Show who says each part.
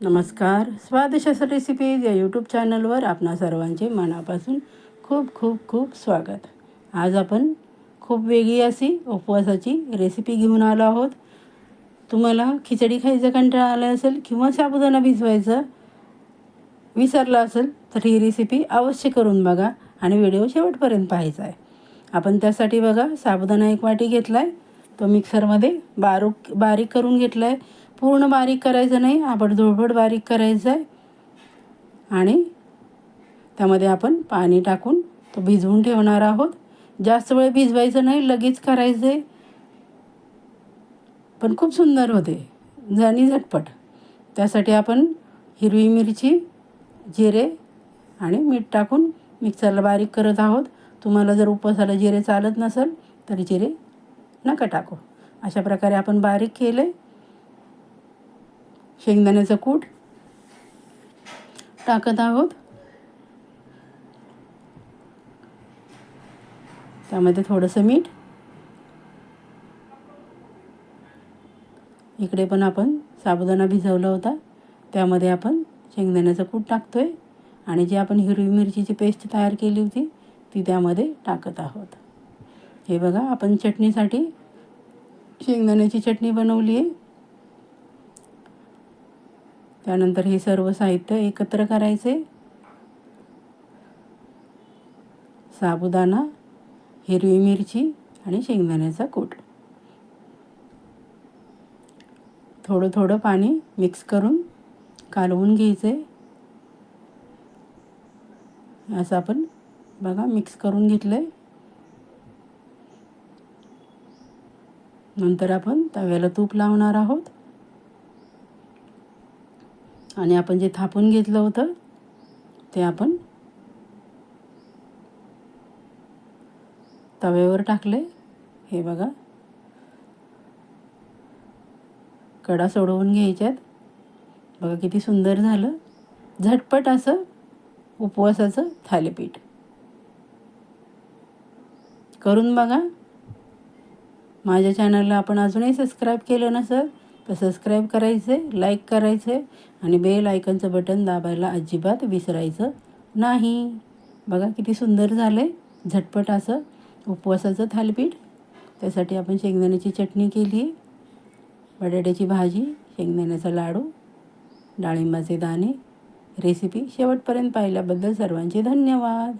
Speaker 1: नमस्कार. स्वादिष्ट रेसिपीज या यूट्यूब चॅनलवर आपणा सर्वांचे मनापासून खूप खूप खूप स्वागत. आज आपण खूप वेगळी अशी उपवासाची रेसिपी घेऊन आलो आहोत. तुम्हाला खिचडी खायचा कंटाळा आला असेल किंवा साबुदाणा भिजवायचा विसरला असेल तर ही रेसिपी अवश्य करून बघा आणि व्हिडिओ शेवटपर्यंत पाहायचा आहे. आपण त्यासाठी बघा साबुदाणा एक वाटी घेतला आहे तो मिक्सरमध्ये बारीक बारीक करून घेतला आहे पूर्ण बारीक करायचं नाही आपण धुळभट बारीक करायचं आहे आणि त्यामध्ये आपण पाणी टाकून तो भिजवून ठेवणार आहोत. जास्त वेळ भिजवायचं नाही लगेच करायचं आहे पण खूप सुंदर होते. जाणी झटपट. त्यासाठी आपण हिरवी मिरची जिरे आणि मीठ टाकून मिक्सरला बारीक करत आहोत. तुम्हाला जर उपवासाला जिरे चालत नसेल तर जिरे नका टाकू. अशा प्रकारे आपण बारीक केले शेंगदाण्याचं कूट. टाकत आहोत. त्यामध्ये थोडंसं मीठ. इकडे पण आपण साबुदाणा भिजवला होता. त्यामध्ये आपण शेंगदाण्याचं कूट टाकतो आहे आणि जी आपण हिरवी मिरचीची पेस्ट तयार केली होती ती त्यामध्ये टाकत आहोत. हे बघा आपण चटणीसाठी शेंगदाण्याची चटणी बनवली आहे त्यानंतर हे सर्व साहित्य एकत्र करायचे. साबुदाणा हिरवी मिरची आणि शेंगदाण्याचा कूट. थोडं थोडं पाणी मिक्स करून कालवून घ्यायचे. असं आपण बघा मिक्स करून घेतलं. आहे नंतर आपण तव्याला तूप लावणार आहोत. आणि आपण जे थापून घेतलं होतं ते आपण तव्यावर टाकले. हे बघा. कडा सोडवून घ्यायच्यात. बघा किती सुंदर झालं. झटपट असं उपवासाचं थालीपीठ. करून बघा. माझ्या चॅनलला आपण अजूनही सबस्क्राईब केलं नसेल सबस्क्राईब करायचे लाईक करायचे आणि बेल आयकनचं बटन दाबायला अजिबात विसरायचं नाही. बघा किती सुंदर झालं आहे झटपट असं उपवासाचं थालीपीठ. त्यासाठी आपण शेंगदाण्याची चटणी केली आहे बटाट्याची भाजी शेंगदाण्याचा लाडू डाळिंबाचे दाणे. रेसिपी शेवटपर्यंत पाहिल्याबद्दल सर्वांचे धन्यवाद.